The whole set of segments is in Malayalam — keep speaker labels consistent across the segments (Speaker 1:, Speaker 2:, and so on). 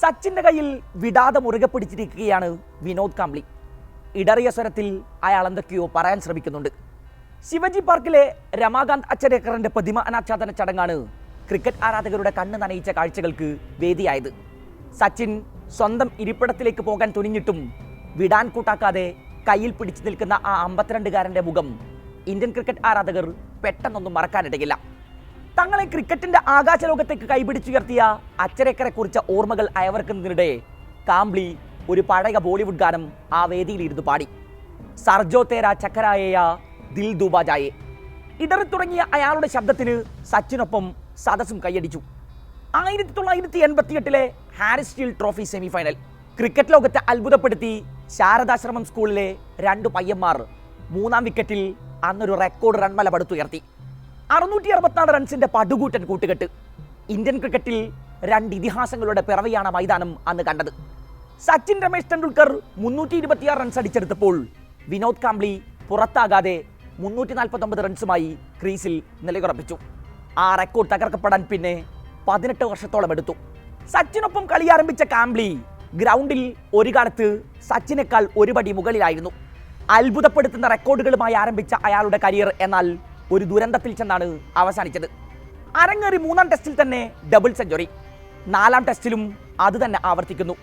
Speaker 1: സച്ചിന്റെ കയ്യിൽ വിടാതെ മുറുകെ പിടിച്ചിരിക്കുകയാണ് വിനോദ് കാംബ്ലി ഇടറിയ സ്വരത്തിൽ അയാൾ എന്തൊക്കെയോ പറയാൻ ശ്രമിക്കുന്നുണ്ട്. ശിവജി പാർക്കിലെ രമാകാന്ത് അച്ചരേക്കറിന്റെ പ്രതിമ അനാച്ഛാദന ചടങ്ങാണ് ക്രിക്കറ്റ് ആരാധകരുടെ കണ്ണ് നനയിച്ച കാഴ്ചകൾക്ക് വേദിയായത്. സച്ചിൻ സ്വന്തം ഇരിപ്പിടത്തിലേക്ക് പോകാൻ തുനിഞ്ഞിട്ടും വിടാൻ കൂട്ടാക്കാതെ കയ്യിൽ പിടിച്ചു നിൽക്കുന്ന ആ അമ്പത്തിരണ്ടുകാരന്റെ മുഖം ഇന്ത്യൻ ക്രിക്കറ്റ് ആരാധകർ പെട്ടെന്നൊന്നും മറക്കാനിടയില്ല. തങ്ങളെ ക്രിക്കറ്റിന്റെ ആകാശലോകത്തേക്ക് കൈപിടിച്ചുയർത്തിയ അച്ചരക്കരെ കുറിച്ച ഓർമ്മകൾ അയവർക്കുന്നതിനിടെ കാംബ്ലി ഒരു പഴയ ബോളിവുഡ് ഗാനം ആ വേദിയിൽ ഇരുന്ന് പാടി. സർജോ തേര ചക്കരായ ദിൽ ദുബാജായെ ഇടറി തുടങ്ങിയ അയാളുടെ ശബ്ദത്തിന് സച്ചിനൊപ്പം സദസ്സും കൈയടിച്ചു. ആയിരത്തി തൊള്ളായിരത്തി എൺപത്തി എട്ടിലെ Harris steel trophy semifinal. Cricket ലോകത്തെ അത്ഭുതപ്പെടുത്തി ശാരദാശ്രമം സ്കൂളിലെ രണ്ട് പയ്യന്മാർ മൂന്നാം വിക്കറ്റിൽ അന്നൊരു റെക്കോർഡ് റൺമല പടുത്തുയർത്തി അറുന്നൂറ്റി അറുപത്തിനാല് റൺസിന്റെ പടുകൂറ്റൻ കൂട്ടുകെട്ട്. ഇന്ത്യൻ ക്രിക്കറ്റിൽ രണ്ട് ഇതിഹാസങ്ങളുടെ പിറവിയാണ് മൈതാനം അന്ന് കണ്ടത്. സച്ചിൻ രമേശ് ടെണ്ടുൽക്കർ മുന്നൂറ്റി ഇരുപത്തിയാറ് റൺസ് അടിച്ചെടുത്തപ്പോൾ വിനോദ് കാംബ്ലി പുറത്താകാതെ മുന്നൂറ്റി നാൽപ്പത്തൊമ്പത് റൺസുമായി ക്രീസിൽ നിലയുറപ്പിച്ചു. ആ റെക്കോർഡ് തകർക്കപ്പെടാൻ പിന്നെ പതിനെട്ട് വർഷത്തോളം എടുത്തു. സച്ചിനൊപ്പം കളി ആരംഭിച്ച കാംബ്ലി ഗ്രൗണ്ടിൽ ഒരു കാലത്ത് സച്ചിനേക്കാൾ ഒരുപടി മുകളിലായിരുന്നു. അത്ഭുതപ്പെടുത്തുന്ന റെക്കോർഡുകളുമായി ആരംഭിച്ച അയാളുടെ കരിയർ എന്നാൽ ഒരു ദുരന്തത്തിൽ ചെന്നാണ് അവസാനിച്ചത്. അരങ്ങേറി മൂന്നാം ടെസ്റ്റിൽ തന്നെ ഡബിൾ സെഞ്ചുറി നാലാം ടെസ്റ്റിലും അത് തന്നെ ആവർത്തിക്കുന്നു.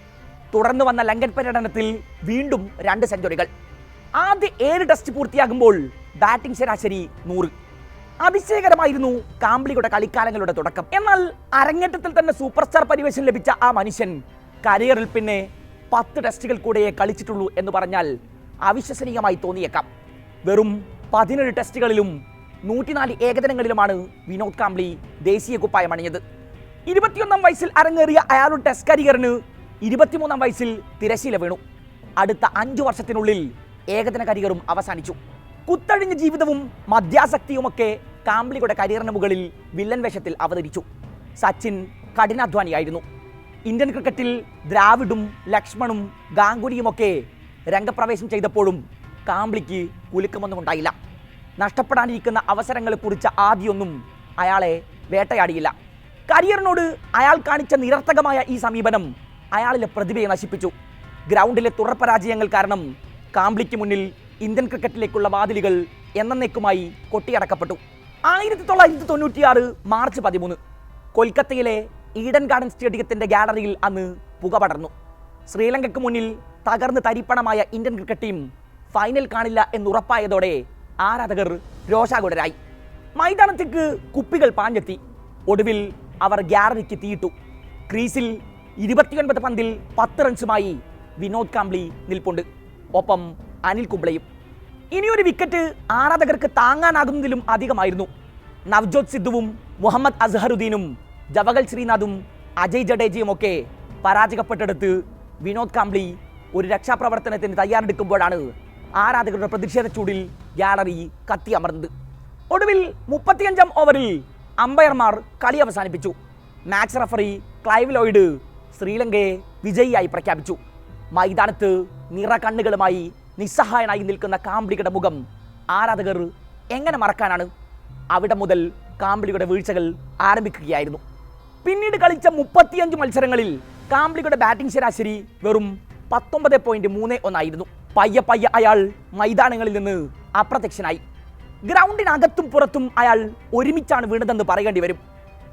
Speaker 1: തുടർന്ന് വന്ന ലങ്കൻ പര്യടനത്തിൽ വീണ്ടും രണ്ട് സെഞ്ചുറികൾ ആദ്യ ഏഴ് ടെസ്റ്റ് പൂർത്തിയാകുമ്പോൾ ബാറ്റിംഗ് ശരാശരി നൂറ്. അതിശയകരമായിരുന്നു കാംബ്ലിയുടെ കളിക്കാലങ്ങളുടെ തുടക്കം. എന്നാൽ അരങ്ങേറ്റത്തിൽ തന്നെ സൂപ്പർ സ്റ്റാർ പരിവേഷം ലഭിച്ച ആ മനുഷ്യൻ കരിയറിൽ പിന്നെ പത്ത് ടെസ്റ്റുകൾ കൂടെയേ കളിച്ചിട്ടുള്ളൂ എന്ന് പറഞ്ഞാൽ അവിശ്വസനീയമായി തോന്നിയേക്കാം. വെറും പതിനേഴ് ടെസ്റ്റുകളിലും നൂറ്റിനാല് ഏകദിനങ്ങളിലുമാണ് വിനോദ് കാംബ്ലി ദേശീയ കുപ്പായം അണിഞ്ഞത്. ഇരുപത്തിയൊന്നാം വയസ്സിൽ അരങ്ങേറിയ അയാളുടെ ടെസ്റ്റ് കരിയറിന് ഇരുപത്തിമൂന്നാം വയസ്സിൽ തിരശീല വീണു. അടുത്ത അഞ്ചു വർഷത്തിനുള്ളിൽ ഏകദിന കരിയറും അവസാനിച്ചു. കുത്തഴിഞ്ഞ ജീവിതവും മദ്യാസക്തിയുമൊക്കെ കാംബ്ലിയുടെ കരിയറിന് മുകളിൽ വില്ലൻ വേഷത്തിൽ അവതരിച്ചു. സച്ചിൻ കഠിനാധ്വാനിയായിരുന്നു. ഇന്ത്യൻ ക്രിക്കറ്റിൽ ദ്രാവിഡും ലക്ഷ്മണും ഗാംഗുലിയുമൊക്കെ രംഗപ്രവേശം ചെയ്തപ്പോഴും കാംബ്ലിക്ക് കുലുക്കമൊന്നും ഉണ്ടായില്ല. നഷ്ടപ്പെടാനിരിക്കുന്ന അവസരങ്ങളെ കുറിച്ച് ആദ്യമൊന്നും അയാളെ വേട്ടയാടിയില്ല. കരിയറിനോട് അയാൾ കാണിച്ച നിരർത്ഥകമായ ഈ സമീപനം അയാളിലെ പ്രതിഭയെ നശിപ്പിച്ചു. ഗ്രൗണ്ടിലെ തുടർ പരാജയങ്ങൾ കാരണം കാംബ്ലിക്ക് മുന്നിൽ ഇന്ത്യൻ ക്രിക്കറ്റിലേക്കുള്ള വാതിലുകൾ എന്നേക്കുമായി കൊട്ടിയടക്കപ്പെട്ടു. ആയിരത്തി തൊള്ളായിരത്തി തൊണ്ണൂറ്റിയാറ് മാർച്ച് പതിമൂന്ന്. കൊൽക്കത്തയിലെ ഈഡൻ ഗാർഡൻ സ്റ്റേഡിയത്തിന്റെ ഗാലറിയിൽ അന്ന് പുക പടർന്നു. ശ്രീലങ്കയ്ക്ക് മുന്നിൽ തകർന്ന് തരിപ്പണമായ ഇന്ത്യൻ ക്രിക്കറ്റ് ടീം ഫൈനൽ കാണില്ല എന്നുറപ്പായതോടെ ആരാധകർ രോഷാകുടരായി മൈതാനത്തേക്ക് കുപ്പികൾ പാഞ്ഞെത്തി. ഒടുവിൽ അവർ ഗ്യാലറിക്ക് തീയിട്ടു. ക്രീസിൽ ഇരുപത്തിയൊൻപത് പന്തിൽ പത്ത് റൺസുമായി വിനോദ് കാംബ്ലി നിൽപ്പുണ്ട്. ഒപ്പം അനിൽ കുംബ്ലയും. ഇനിയൊരു വിക്കറ്റ് ആരാധകർക്ക് താങ്ങാനാകുന്നതിലും അധികമായിരുന്നു. നവ്ജോത് സിദ്ധുവും മുഹമ്മദ് അസ്ഹറുദ്ദീനും ജവഹൽ ശ്രീനാഥും അജയ് ജഡേജയും ഒക്കെ പരാജയപ്പെട്ടെടുത്ത് വിനോദ് കാംബ്ലി ഒരു രക്ഷാപ്രവർത്തനത്തിന് തയ്യാറെടുക്കുമ്പോഴാണ് ആരാധകരുടെ പ്രതിഷേധ ചൂടിൽ ഗ്യാലറി കത്തി അമർന്നത്. ഒടുവിൽ മുപ്പത്തിയഞ്ചാം ഓവറിൽ അമ്പയർമാർ കളി അവസാനിപ്പിച്ചു. മാച്ച് റഫറി ക്ലൈവ് ലോയിഡ് ശ്രീലങ്കയെ വിജയിയായി പ്രഖ്യാപിച്ചു. മൈതാനത്ത് നിറ കണ്ണുകളുമായി നിസ്സഹായനായി നിൽക്കുന്ന കാമ്പിളിയുടെ മുഖം ആരാധകർ എങ്ങനെ മറക്കാനാണ്? അവിടെ മുതൽ കാമ്പിളിയുടെ വീഴ്ചകൾ ആരംഭിക്കുകയായിരുന്നു. പിന്നീട് കളിച്ച മുപ്പത്തിയഞ്ച് മത്സരങ്ങളിൽ കാമ്പിളിയുടെ ബാറ്റിംഗ് ശരാശരി വെറും പത്തൊമ്പത് പോയിന്റ് മൂന്ന് ഒന്നായിരുന്നു പയ്യ പയ്യ അയാൾ മൈതാനങ്ങളിൽ നിന്ന് അപ്രത്യക്ഷനായി. ഗ്രൗണ്ടിനകത്തും പുറത്തും അയാൾ ഒരുമിച്ചാണ് വീണതെന്ന് പറയേണ്ടി വരും.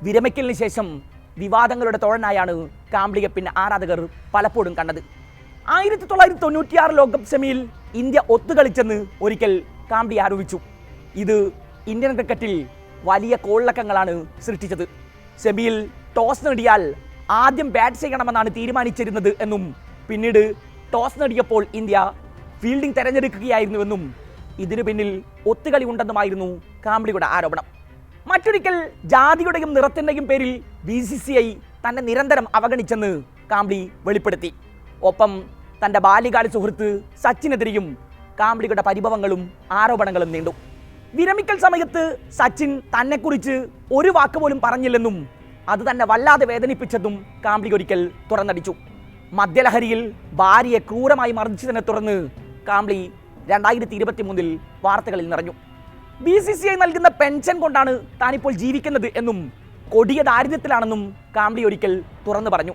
Speaker 1: വിരമിക്കലിന് ശേഷം വിവാദങ്ങളുടെ തോഴനായാണ് കാംബ്ലിക പിന്നെ ആരാധകർ പലപ്പോഴും കണ്ടത്. ആയിരത്തി തൊള്ളായിരത്തി തൊണ്ണൂറ്റിയാറ് ലോകകപ്പ് സെമിയിൽ ഇന്ത്യ ഒത്തുകളിച്ചെന്ന് ഒരിക്കൽ കാംബ്ലി ആരോപിച്ചു. ഇത് ഇന്ത്യൻ ക്രിക്കറ്റിൽ വലിയ കോളിളക്കങ്ങളാണ് സൃഷ്ടിച്ചത്. സെമിയിൽ ടോസ് നേടിയാൽ ആദ്യം ബാറ്റ് ചെയ്യണമെന്നാണ് തീരുമാനിച്ചിരുന്നത് എന്നും പിന്നീട് ടോസ് നേടിയപ്പോൾ ഇന്ത്യ ഫീൽഡിംഗ് തെരഞ്ഞെടുക്കുകയായിരുന്നുവെന്നും ഇതിനു പിന്നിൽ ഒത്തുകളി ഉണ്ടെന്നുമായിരുന്നു കാംബ്ലിയുടെ ആരോപണം. മറ്റൊരിക്കൽ ജാതിയുടെയും നിറത്തിന്റെയും പേരിൽ ബി സി സി ഐ തന്നെ നിരന്തരം അവഗണിച്ചെന്ന് കാംബ്ലി വെളിപ്പെടുത്തി. ഒപ്പം തന്റെ ബാല്യകാല സുഹൃത്ത് സച്ചിനെതിരെയും കാംബ്ലിയുടെ പരിഭവങ്ങളും ആരോപണങ്ങളും നീണ്ടു. വിരമിക്കൽ സമയത്ത് സച്ചിൻ തന്നെക്കുറിച്ച് ഒരു വാക്ക് പോലും പറഞ്ഞില്ലെന്നും അത് തന്നെ വല്ലാതെ വേദനിപ്പിച്ചതും കാംബ്ലി ഒരിക്കൽ തുറന്നടിച്ചു. മദ്യലഹരിയിൽ ഭാര്യയെ ക്രൂരമായി മർദ്ദിച്ചതിനെ തുടർന്ന് കാംബ്ലി രണ്ടായിരത്തി ഇരുപത്തി മൂന്നിൽ വാർത്തകളിൽ നിറഞ്ഞു. ബി സി സി ഐ നൽകുന്ന പെൻഷൻ കൊണ്ടാണ് താനിപ്പോൾ ജീവിക്കുന്നത് എന്നും കൊടിയ ദാരിദ്ര്യത്തിലാണെന്നും കാംബ്ലി ഒരിക്കൽ തുറന്നു പറഞ്ഞു.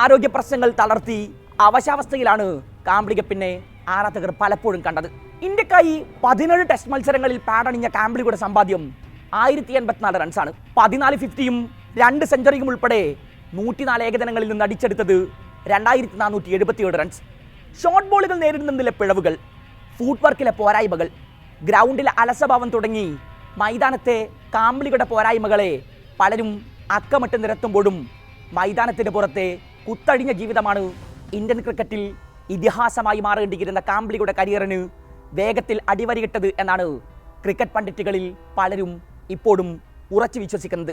Speaker 1: ആരോഗ്യ പ്രശ്നങ്ങൾ തളർത്തി അവശാവസ്ഥയിലാണ് കാംബ്ലിയെ പിന്നെ ആരാധകർ പലപ്പോഴും കണ്ടത്. ഇന്ത്യക്കായി പതിനേഴ് ടെസ്റ്റ് മത്സരങ്ങളിൽ പാടണിഞ്ഞ കാംബ്ലിയുടെ സമ്പാദ്യം ആയിരത്തി എൺപത്തിനാല് റൺസാണ്. പതിനാല് ഫിഫ്റ്റിയും രണ്ട് സെഞ്ചുറിയും ഉൾപ്പെടെ നൂറ്റിനാല് ഏകദിനങ്ങളിൽ നിന്ന് അടിച്ചെടുത്തത് രണ്ടായിരത്തി നാനൂറ്റി എഴുപത്തിയേഴ് റൺസ്. ഷോർട്ട് ബോളുകൾ നേരിടുന്നതിലെ പിഴവുകൾ ഫുട് വർക്കിലെ പോരായ്മകൾ. ഗ്രൗണ്ടിലെ അലസഭാവം തുടങ്ങി. മൈതാനത്തെ കാമ്പിളികളുടെ പോരായ്മകളെ പലരും അക്കമിട്ട് നിരത്തുമ്പോഴും മൈതാനത്തിന് പുറത്തെ കുത്തഴിഞ്ഞ ജീവിതമാണ് ഇന്ത്യൻ ക്രിക്കറ്റിൽ ഇതിഹാസമായി മാറേണ്ടിയിരുന്ന കാമ്പിളികളുടെ കരിയറിന് വേഗത്തിൽ അടിവരയിട്ടത് എന്നാണ് ക്രിക്കറ്റ് പണ്ഡിറ്റുകളിൽ പലരും ഇപ്പോഴും ഉറച്ചു വിശ്വസിക്കുന്നത്.